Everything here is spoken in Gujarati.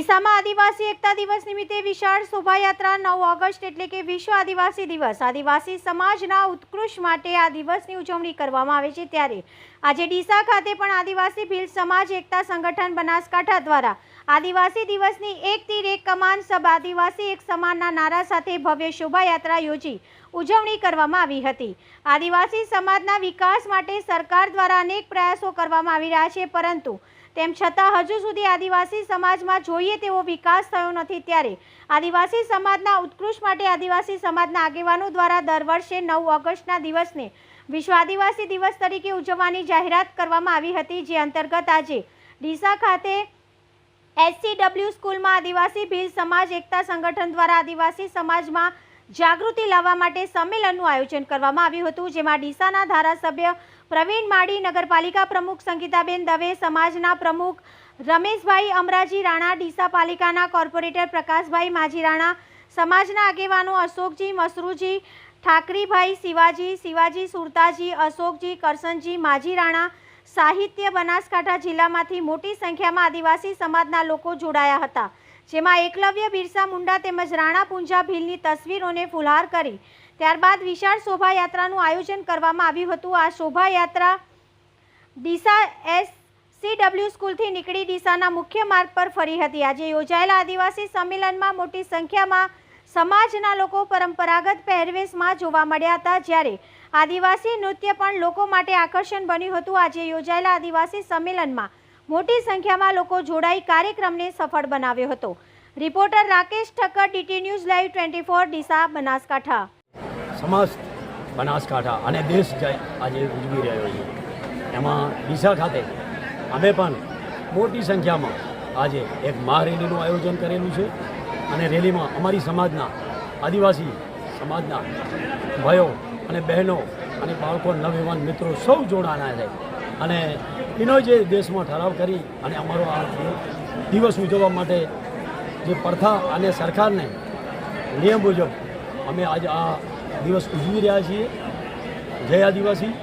ડીસામાં આદિવાસી એકતા દિવસ નિમિત્તે વિશાળ શોભાયાત્રા નવ ઓગસ્ટ એટલે કે વિશ્વ આદિવાસી દિવસ. આદિવાસી સમાજના ઉત્કૃષ્ટ માટે આ દિવસની ઉજવણી કરવામાં આવે છે ત્યારે. આજે ડીસા ખાતે પણ આદિવાસી ભીલ સમાજ એકતા સંગઠન બનાસકાંઠા દ્વારા આદિવાસી દિવસની એક તીર, એક કમાન સબ આદિવાસી એક સમાનના નારા સાથે ભવ્ય શોભાયાત્રા યોજી ઉજવણી કરવામાં આવી હતી. આદિવાસી સમાજના વિકાસ માટે સરકાર દ્વારા અનેક પ્રયાસો કરવામાં આવી રહ્યા છે, પરંતુ તેમ છતાં હજુ સુધી આદિવાસી સમાજમાં જોઈએ તેવો વિકાસ થયો નથી ત્યારે. આદિવાસી સમાજના ઉત્કૃષ્ટ માટે આદિવાસી સમાજના આગેવાનો દ્વારા દર વર્ષે નવ ઓગસ્ટના દિવસને વિશ્વ આદિવાસી દિવસ તરીકે ઉજવવાની જાહેરાત કરવામાં આવી હતી, જે અંતર્ગત આજે ડીસા ખાતે એસસીડબલ્યુ સ્કૂલમાં આદિવાસી ભીલ સમાજ એકતા સંગઠન દ્વારા આદિવાસી સમાજમાં જાગૃતિ લાવવા માટે સંમેલનનું આયોજન કરવામાં આવ્યું હતું, જેમાં ડીસાના ધારાસભ્ય પ્રવીણ માળી, નગરપાલિકા પ્રમુખ સંગીતાબેન દવે, સમાજના પ્રમુખ રમેશભાઈ અમરાજી રાણા, ડીસા પાલિકાના કોર્પોરેટર પ્રકાશભાઈ માજી રાણા, સમાજના આગેવાનો અશોકજી મસરૂજી, ઠાકરીભાઈ શિવાજી શિવાજી સુરતાજી, અશોકજી કરસનજી માજી રાણા, સાહિત્ય બનાસકાંઠા જિલ્લામાંથી મોટી સંખ્યામાં આદિવાસી સમાજના લોકો જોડાયા હતા. જેમાં એકલવ્ય બિરસા મુંડા તેમજ રાણા પૂંજા ભીલની તસવીરોને ફુલહાર કરી. ત્યારબાદ વિશાળ શોભાયાત્રાનું આયોજન કરવામાં આવ્યું હતું. આ શોભાયાત્રા ડીસા એસ સીડબ્લ્યુ સ્કૂલથી નીકળી ડીસાના મુખ્ય માર્ગ પર ફરી હતી. આજે યોજાયેલા આદિવાસી સંમેલનમાં મોટી સંખ્યામાં સમાજના લોકો પરંપરાગત પહેરવેશમાં જોવા મળ્યા હતા. જ્યારે આદિવાસી નૃત્ય પણ લોકો માટે આકર્ષણ બન્યું હતું. આજે યોજાયેલા આદિવાસી સંમેલનમાં મોટી સંખ્યામાં લોકો જોડાઈ કાર્યક્રમને સફળ બનાવ્યો હતો. Reporter Rakesh Thakkar, DT news live twenty four, Deesa, Banaskantha. સમસ્ત બનાસકાંઠા અને દેશ આજે ઉજવી રહ્યો છે. એમાં ડીસા ખાતે અમે પણ મોટી સંખ્યામાં આજે એક મહારેલીનું આયોજન કરેલું છે અને રેલીમાં અમારી સમાજના આદિવાસી સમાજના ભાઈઓ અને બહેનો અને બાળકો, નવયુવાન મિત્રો સૌ જોડાના છે. અને એનો જે દેશમાં ઠરાવ કરી અને અમારો આ દિવસ ઉજવવા માટે જે પ્રથા અને સરકારને નિયમ મુજબ અમે આજે આ દિવસ ઉજવી રહ્યા છીએ. જય આદિવાસી.